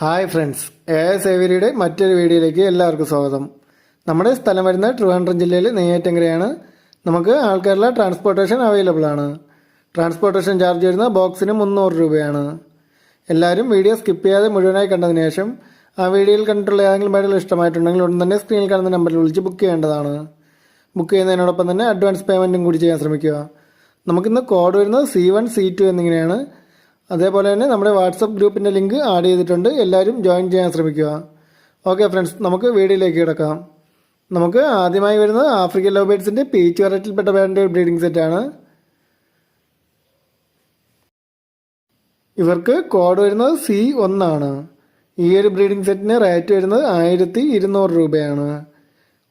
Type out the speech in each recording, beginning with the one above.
Hi friends A S ഏവരിയുടെ മറ്റൊരു വീഡിയോയിലേക്ക് എല്ലാവർക്കും സ്വാഗതം. നമ്മുടെ സ്ഥലം വരുന്ന ട്രിവാൻഡ്രം ജില്ലയിൽ നെയ്യാറ്റങ്കരയാണ്. നമുക്ക് ആൾക്കാരുടെ ട്രാൻസ്പോർട്ടേഷൻ അവൈലബിൾ ആണ്. ട്രാൻസ്പോർട്ടേഷൻ ചാർജ് വരുന്ന ബോക്സിന് മുന്നൂറ് രൂപയാണ്. എല്ലാവരും വീഡിയോ സ്കിപ്പ് ചെയ്യാതെ മുഴുവനായി കണ്ടതിന് ശേഷം ആ വീഡിയോയിൽ കണ്ടിട്ടുള്ള ഏതെങ്കിലും പേരുകൾ ഇഷ്ടമായിട്ടുണ്ടെങ്കിൽ ഉടൻ തന്നെ സ്ക്രീനിൽ കാണുന്ന നമ്പറിൽ വിളിച്ച് ബുക്ക് ചെയ്യേണ്ടതാണ്. ബുക്ക് ചെയ്യുന്നതിനോടൊപ്പം തന്നെ അഡ്വാൻസ് പേയ്മെന്റും കൂടി ചെയ്യാൻ ശ്രമിക്കുക. നമുക്കിന്ന് കോഡ് വരുന്നത് സി വൺ സി ടു എന്നിങ്ങനെയാണ്. അതേപോലെ തന്നെ നമ്മുടെ വാട്സപ്പ് ഗ്രൂപ്പിന്റെ ലിങ്ക് ആഡ് ചെയ്തിട്ടുണ്ട്. എല്ലാവരും ജോയിൻ ചെയ്യാൻ ശ്രമിക്കുക. ഓക്കെ ഫ്രണ്ട്സ് നമുക്ക് വീഡിയോയിലേക്ക് കിടക്കാം. നമുക്ക് ആദ്യമായി വരുന്നത് ആഫ്രിക്കൻ ലോബേഡ്സിന്റെ പീച്ച് വെറൈറ്റിയിൽപ്പെട്ട പെട്ട ഒരു ബ്രീഡിംഗ് സെറ്റാണ് ഇവർക്ക് കോഡ് വരുന്നത് സി ഒന്നാണ് ഈ ഒരു ബ്രീഡിംഗ് സെറ്റിന് റേറ്റ് വരുന്നത് ആയിരത്തി ഇരുന്നൂറ് രൂപയാണ്.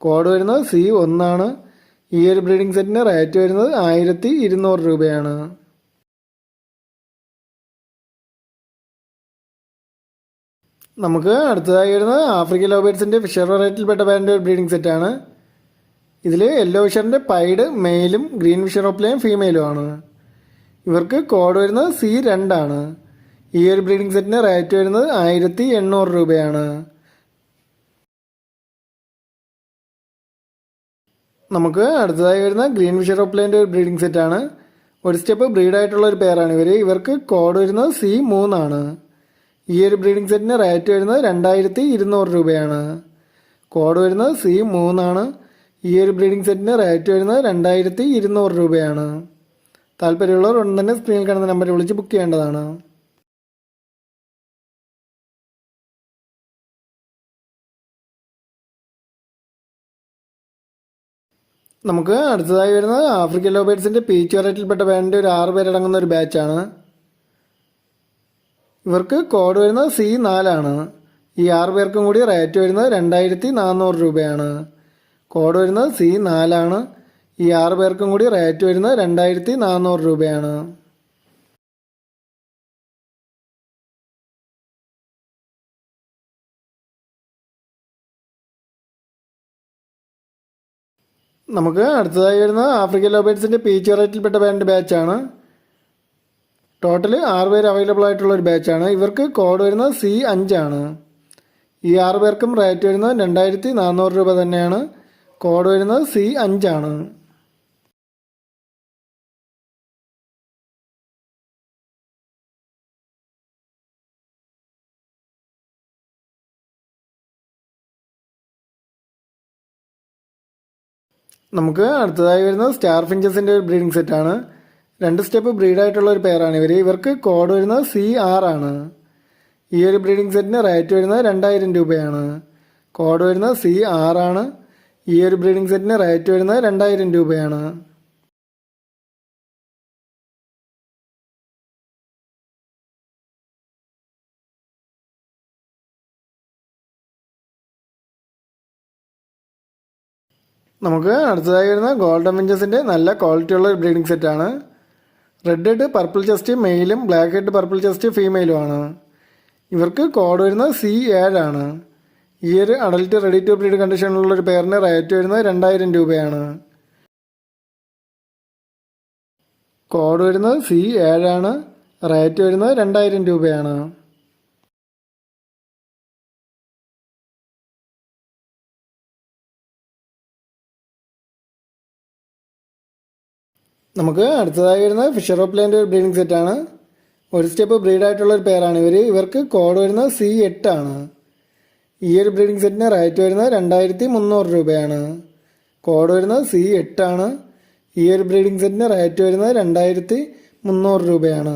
കോഡ് വരുന്നത് സി ഒന്നാണ് ഈ ഒരു ബ്രീഡിംഗ് സെറ്റിന് റേറ്റ് വരുന്നത് ആയിരത്തി ഇരുന്നൂറ് രൂപയാണ്. നമുക്ക് അടുത്തതായി വരുന്നത് ആഫ്രിക്കൻ ലോബേഡ്സിന്റെ ഫിഷർ വെറൈറ്റിയിൽപ്പെട്ട ബാൻഡ് ഒരു ബ്രീഡിംഗ് സെറ്റാണ് ഇതിൽ യെല്ലോ ഫിഷറിന്റെ പൈഡ് മെയിലും ഗ്രീൻ ഫിഷർ ഓപ്ലയും ഫീമെയിലും ആണ്. ഇവർക്ക് കോഡ് വരുന്നത് സി രണ്ടാണ് ഈ ഒരു ബ്രീഡിംഗ് സെറ്റിന് റേറ്റ് വരുന്നത് ആയിരത്തി എണ്ണൂറ് രൂപയാണ്. നമുക്ക് അടുത്തതായി വരുന്ന ഗ്രീൻ ഫിഷർ ഓപ്ലേന്റെ ഒരു ബ്രീഡിംഗ് സെറ്റാണ് ഒരു സ്റ്റെപ്പ് ബ്രീഡായിട്ടുള്ള ഒരു പേരാണ് ഇവർ ഇവർക്ക് കോഡ് വരുന്നത് സി മൂന്നാണ് ഈ ഒരു ബ്രീഡിംഗ് സെറ്റിന് റേറ്റ് വരുന്നത് രണ്ടായിരത്തി ഇരുന്നൂറ് രൂപയാണ്. കോഡ് വരുന്നത് സി മൂന്നാണ്. ഈ ഒരു ബ്രീഡിംഗ് സെറ്റിന് റേറ്റ് വരുന്നത് രണ്ടായിരത്തി ഇരുന്നൂറ് രൂപയാണ്. താല്പര്യമുള്ളവർ ഉടൻ തന്നെ സ്ക്രീനിൽ കാണുന്ന നമ്പറിൽ വിളിച്ച് ബുക്ക് ചെയ്യേണ്ടതാണ്. നമുക്ക് അടുത്തതായി വരുന്നത് ആഫ്രിക്കൻ ലോബേഡ്സിന്റെ പീച്ച് വെറൈറ്റിയിൽപ്പെട്ട വേണ്ട ഒരു ആറ് പേരടങ്ങുന്ന ഒരു ബാച്ചാണ്. ഇവർക്ക് കോഡ് വരുന്നത് സി നാലാണ് ഈ ആറ് പേർക്കും കൂടി റേറ്റ് വരുന്നത് രണ്ടായിരത്തി നാനൂറ് രൂപയാണ്. കോഡ് വരുന്നത് സി നാലാണ് ഈ ആറ് പേർക്കും കൂടി റേറ്റ് വരുന്നത് രണ്ടായിരത്തി നാനൂറ് രൂപയാണ്. നമുക്ക് അടുത്തതായി വരുന്നത് ആഫ്രിക്കൻ ലോബേറ്റ്സിന്റെ പീച്ച് വെറൈറ്റിയിൽപ്പെട്ട ബാൻഡ് ബാച്ചാണ് ടോട്ടൽ ആറ് പേര് അവൈലബിൾ ആയിട്ടുള്ള ഒരു ബാച്ചാണ് ഇവർക്ക് കോഡ് വരുന്നത് സി അഞ്ചാണ് ഈ ആറ് പേർക്കും റേറ്റ് വരുന്നത് രണ്ടായിരത്തി നാനൂറ് രൂപ തന്നെയാണ്. കോഡ് വരുന്നത് സി അഞ്ചാണ് നമുക്ക് അടുത്തതായി വരുന്നത് സ്റ്റാർ ഫിഞ്ചസിന്റെ ഒരു ബ്രീഡിംഗ് സെറ്റാണ് രണ്ട് സ്റ്റെപ്പ് ബ്രീഡായിട്ടുള്ള ഒരു പെയറാണ് ഇവർ ഇവർക്ക് കോഡ് വരുന്നത് സി ആണ്. ഈ ഒരു ബ്രീഡിംഗ് സെറ്റിന് റേറ്റ് വരുന്നത് രണ്ടായിരം രൂപയാണ്. കോഡ് വരുന്നത് സി ആണ്. ഈ ഒരു ബ്രീഡിംഗ് സെറ്റിന് റേറ്റ് വരുന്നത് രണ്ടായിരം രൂപയാണ്. നമുക്ക് അടുത്തതായി വരുന്ന ഗോൾഡൻ വിഞ്ചസിന്റെ നല്ല ക്വാളിറ്റിയുള്ള ഒരു ബ്രീഡിംഗ് സെറ്റാണ് റെഡ് ഹെഡ് പർപ്പിൾ ചെസ്റ്റ് മെയിലും ബ്ലാക്ക് ഹെഡ് പർപ്പിൾ ചെസ്റ്റ് ഫീമെയിലും ആണ് ഇവർക്ക് കോഡ് വരുന്നത് സി ഏഴാണ് ഈ ഒരു അഡൽട്ട് റെഡി ടു ബ്രീഡ് കണ്ടീഷനിലുള്ള ഒരു പേരിന് റേറ്റ് വരുന്നത് രണ്ടായിരം രൂപയാണ്. കോഡ് വരുന്നത് സി ഏഴാണ് റേറ്റ് വരുന്നത് രണ്ടായിരം രൂപയാണ്. നമുക്ക് അടുത്തതായി വരുന്നത് ഫിഷർ ഓപ്ലൈന്റെ ഒരു ബ്രീഡിംഗ് സെറ്റാണ് ഒരു സ്റ്റെപ്പ് ബ്രീഡായിട്ടുള്ള ഒരു പേരാണ് ഇവർ ഇവർക്ക് കോഡ് വരുന്നത് സി എട്ടാണ് ഈ ഒരു ബ്രീഡിംഗ് സെറ്റിന് റേറ്റ് വരുന്നത് രണ്ടായിരത്തി മുന്നൂറ് രൂപയാണ്. കോഡ് വരുന്നത് സി എട്ടാണ് ഈ ഒരു ബ്രീഡിംഗ് സെറ്റിന് റേറ്റ് വരുന്നത് രണ്ടായിരത്തി മുന്നൂറ് രൂപയാണ്.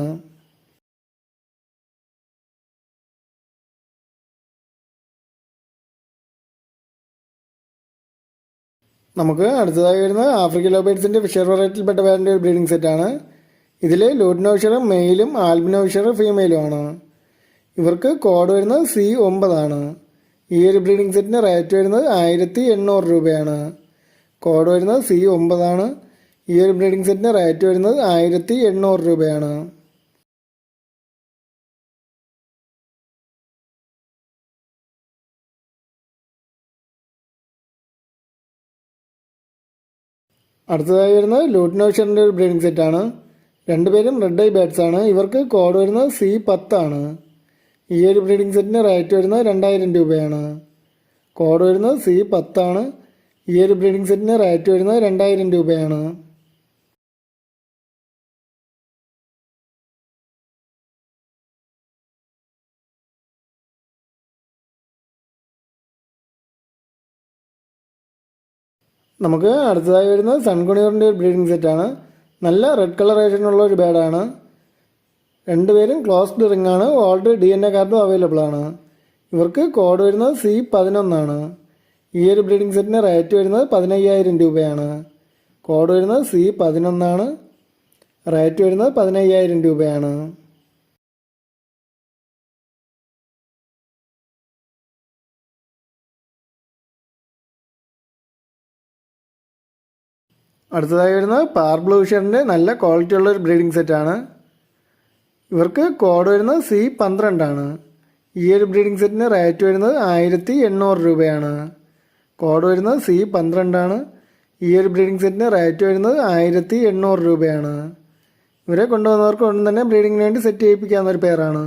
നമുക്ക് അടുത്തതായി വരുന്നത് ആഫ്രിക്കൻ ലോബേഡ്സിന്റെ ഫിഷർ വെറൈറ്റിയിൽപ്പെട്ട വേറെ ഒരു ബ്രീഡിംഗ് സെറ്റാണ് ഇതിൽ ലൂഡിനോഷർ മെയിലും ആൽബിനോഷർ ഫീമെയിലും ആണ്. ഇവർക്ക് കോഡ് വരുന്നത് സി ഒമ്പതാണ് ഈ ഒരു ബ്രീഡിംഗ് സെറ്റിന് റേറ്റ് വരുന്നത് ആയിരത്തി എണ്ണൂറ് രൂപയാണ്. കോഡ് വരുന്നത് സി ഒമ്പതാണ് ഈ ഒരു ബ്രീഡിംഗ് സെറ്റിന് റേറ്റ് വരുന്നത് ആയിരത്തി എണ്ണൂറ് രൂപയാണ്. അടുത്തതായി വരുന്നത് ലൂട്ടിനോഷറിന്റെ ഒരു ബ്രീഡിംഗ് സെറ്റാണ് രണ്ടുപേരും റെഡ് ഐ ബാറ്റ്സ് ആണ്. ഇവർക്ക് കോഡ് വരുന്നത് സി പത്താണ് ഈ ഒരു ബ്രീഡിംഗ് സെറ്റിന് റേറ്റ് വരുന്നത് രണ്ടായിരം രൂപയാണ്. കോഡ് വരുന്നത് സി പത്താണ് ഈ ഒരു ബ്രീഡിംഗ് സെറ്റിന് റേറ്റ് വരുന്നത് രണ്ടായിരം രൂപയാണ്. നമുക്ക് അടുത്തതായി വരുന്നത് സൺകുണിയറിന്റെ ഒരു ബ്രീഡിംഗ് സെറ്റാണ് നല്ല റെഡ് കളറേഷനുള്ള ഒരു ബേഡാണ് രണ്ടുപേരും ക്ലോസ്ഡ് റിംഗ് ആണ്. ഓൾറെഡി ഡി എൻ എ കാർഡും അവൈലബിൾ ആണ്. ഇവർക്ക് കോഡ് വരുന്നത് സി പതിനൊന്നാണ് ഈ ഒരു ബ്രീഡിംഗ് സെറ്റിന് റേറ്റ് വരുന്നത് പതിനയ്യായിരം രൂപയാണ്. കോഡ് വരുന്നത് സി പതിനൊന്നാണ് റേറ്റ് വരുന്നത് പതിനയ്യായിരം രൂപയാണ്. അടുത്തതായി വരുന്നത് പാർ ബ്ലൂഷറിന്റെ നല്ല ക്വാളിറ്റി ഉള്ള ഒരു ബ്രീഡിംഗ് സെറ്റാണ് ഇവർക്ക് കോഡ് വരുന്നത് സി പന്ത്രണ്ടാണ് ഈ ഒരു ബ്രീഡിംഗ് സെറ്റിന് റേറ്റ് വരുന്നത് ആയിരത്തി എണ്ണൂറ് രൂപയാണ്. കോഡ് വരുന്നത് സി പന്ത്രണ്ടാണ് ഈ ഒരു ബ്രീഡിംഗ് സെറ്റിന് റേറ്റ് വരുന്നത് ആയിരത്തി എണ്ണൂറ് രൂപയാണ്. ഇവരെ കൊണ്ടുവന്നവർക്ക് ഒന്നും തന്നെ ബ്രീഡിങ്ങിന് വേണ്ടി സെറ്റ് ചെയ്യിപ്പിക്കാവുന്ന ഒരു പേരാണ്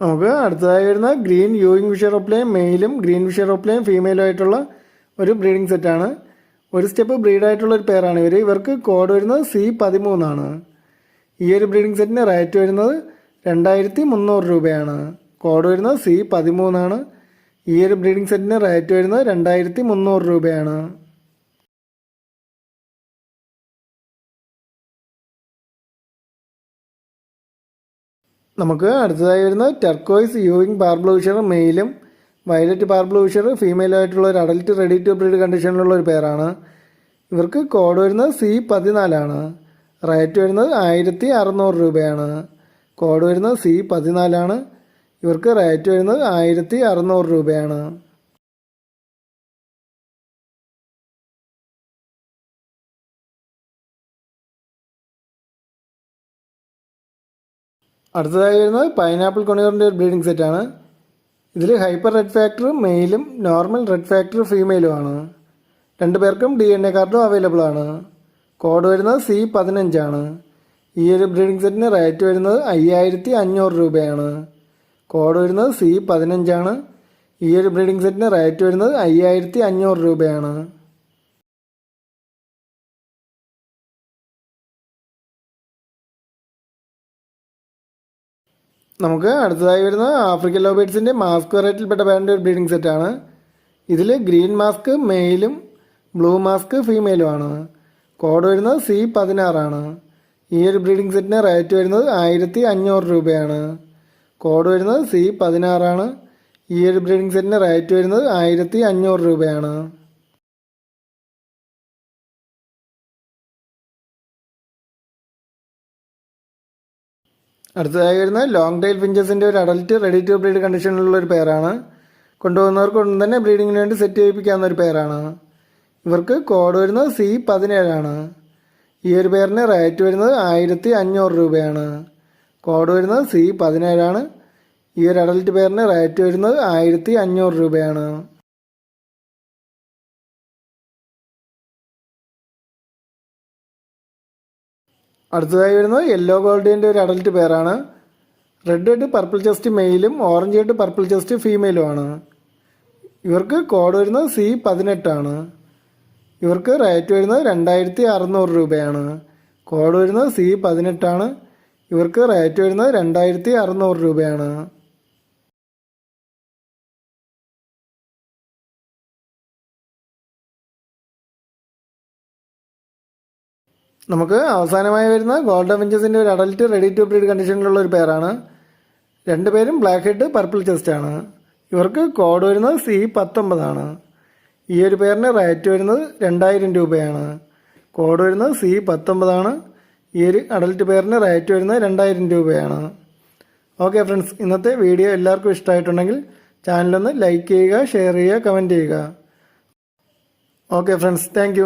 നമുക്ക് അടുത്തതായി വരുന്ന ഗ്രീൻ യൂയിങ് വിഷറോപ്ലെയും മെയിലും ഗ്രീൻ വിഷറോപ്ലെയും ഫീമെയിലും ആയിട്ടുള്ള ഒരു ബ്രീഡിംഗ് സെറ്റാണ് ഒരു സ്റ്റെപ്പ് ബ്രീഡായിട്ടുള്ള ഒരു പേരാണ് ഇവർ ഇവർക്ക് കോഡ് വരുന്നത് സി പതിമൂന്നാണ് ഈ ഒരു ബ്രീഡിംഗ് സെറ്റിന് റേറ്റ് വരുന്നത് രണ്ടായിരത്തി മുന്നൂറ് രൂപയാണ്. കോഡ് വരുന്നത് സി പതിമൂന്നാണ് ഈ ഒരു ബ്രീഡിംഗ് സെറ്റിന് റേറ്റ് വരുന്നത് രണ്ടായിരത്തി മുന്നൂറ് രൂപയാണ്. നമുക്ക് അടുത്തതായി വരുന്നത് ടെർക്കോയ്സ് യൂവിങ് പാർബ്ലൂഷർ മെയിലും വയലറ്റ് പാർബ്ലൂഷർ ഫീമെയിലായിട്ടുള്ള ഒരു അഡൽറ്റ് റെഡി ടു ബ്രീഡ് കണ്ടീഷനിലുള്ള ഒരു പേരാണ് ഇവർക്ക് കോഡ് വരുന്നത് സി പതിനാലാണ് റേറ്റ് വരുന്നത് ആയിരത്തി അറുന്നൂറ് രൂപയാണ്. കോഡ് വരുന്നത് സി പതിനാലാണ് ഇവർക്ക് റേറ്റ് വരുന്നത് ആയിരത്തി അറുന്നൂറ് രൂപയാണ്. അടുത്തതായി വരുന്നത് പൈനാപ്പിൾ കൊണിയറിന്റെ ഒരു ബ്രീഡിംഗ് സെറ്റാണ് ഇതിൽ ഹൈപ്പർ റെഡ് ഫാക്ടർ മെയിലും നോർമൽ റെഡ് ഫാക്ടർ ഫീമെയിലുമാണ് രണ്ടു പേർക്കും ഡി എൻ എ കാർഡും അവൈലബിൾ ആണ്. കോഡ് വരുന്നത് സി പതിനഞ്ചാണ് ഈ ഒരു ബ്രീഡിംഗ് സെറ്റിന് റേറ്റ് വരുന്നത് അയ്യായിരത്തി അഞ്ഞൂറ് രൂപയാണ്. കോഡ് വരുന്നത് സി പതിനഞ്ചാണ് ഈ ഒരു ബ്രീഡിംഗ് സെറ്റിന് റേറ്റ് വരുന്നത് അയ്യായിരത്തി അഞ്ഞൂറ് രൂപയാണ്. നമുക്ക് അടുത്തതായി വരുന്നത് ആഫ്രിക്കൻ ലോബേറ്റ്സിന്റെ മാസ്ക് വെറൈറ്റിയിൽപ്പെട്ട ബാൻഡ് ഒരു ബ്രീഡിംഗ് സെറ്റാണ് ഇതിൽ ഗ്രീൻ മാസ്ക് മെയിലും ബ്ലൂ മാസ്ക് ഫീമെയിലുമാണ് കോഡ് വരുന്നത് സി പതിനാറാണ് ഈ ഒരു ബ്രീഡിംഗ് സെറ്റിന് റേറ്റ് വരുന്നത് ആയിരത്തി അഞ്ഞൂറ് രൂപയാണ്. കോഡ് വരുന്നത് സി പതിനാറാണ് ഈ ഒരു ബ്രീഡിംഗ് സെറ്റിന് റേറ്റ് വരുന്നത് ആയിരത്തി അഞ്ഞൂറ് രൂപയാണ്. അടുത്തതായി വരുന്ന ലോങ് ടൈൽ ഫിഞ്ചസിന്റെ ഒരു അഡൽറ്റ് റെഡി ടു ബ്രീഡ് കണ്ടീഷനിലുള്ള ഒരു പേരാണ് കൊണ്ടുപോകുന്നവർക്ക് ഒന്നും തന്നെ ബ്രീഡിങ്ങിന് വേണ്ടി സെറ്റ് ചെയ്യിപ്പിക്കാവുന്ന ഒരു പേരാണ് ഇവർക്ക് കോഡ് വരുന്നത് സി പതിനേഴാണ് ഈ ഒരു പേരിന് റേറ്റ് വരുന്നത് ആയിരത്തി അഞ്ഞൂറ് രൂപയാണ്. കോഡ് വരുന്നത് സി പതിനേഴാണ് ഈ ഒരു അഡൽറ്റ് പേരിന് റേറ്റ് വരുന്നത് ആയിരത്തി അഞ്ഞൂറ് രൂപയാണ്. അടുത്തതായി വരുന്നത് യെല്ലോ ഗോൾഡിന്റെ ഒരു അഡൽട്ട് പേരാണ് റെഡ് ഹെഡ് പർപ്പിൾ ചെസ്റ്റ് മെയിലും ഓറഞ്ച് ഹെഡ് പർപ്പിൾ ചെസ്റ്റ് ഫീമെയിലുമാണ് ഇവർക്ക് കോഡ് വരുന്നത് സി പതിനെട്ടാണ് ഇവർക്ക് റേറ്റ് വരുന്നത് രണ്ടായിരത്തി അറുന്നൂറ് രൂപയാണ്. കോഡ് വരുന്നത് സി പതിനെട്ടാണ് ഇവർക്ക് റേറ്റ് വരുന്നത് രണ്ടായിരത്തി അറുന്നൂറ് രൂപയാണ്. നമുക്ക് അവസാനമായി വരുന്ന ഗോൾഡൻ വിഞ്ചസിന്റെ ഒരു അഡൽട്ട് റെഡി ടു ബ്രീഡ് കണ്ടീഷനിലുള്ള ഒരു പേരാണ് രണ്ടുപേരും ബ്ലാക്ക് ഹെഡ് പർപ്പിൾ ചെസ്റ്റ് ആണ്. ഇവർക്ക് കോഡ് വരുന്നത് സി പത്തൊമ്പതാണ് ഈ ഒരു പേരിന് റേറ്റ് വരുന്നത് രണ്ടായിരം രൂപയാണ്. കോഡ് വരുന്നത് സി പത്തൊമ്പതാണ് ഈ ഒരു അഡൽട്ട് പേരിന് റേറ്റ് വരുന്നത് രണ്ടായിരം രൂപയാണ്. ഓക്കെ ഫ്രണ്ട്സ് ഇന്നത്തെ വീഡിയോ എല്ലാവർക്കും ഇഷ്ടമായിട്ടുണ്ടെങ്കിൽ ചാനലൊന്ന് ലൈക്ക് ചെയ്യുക ഷെയർ ചെയ്യുക കമന്റ് ചെയ്യുക. Okay friends thank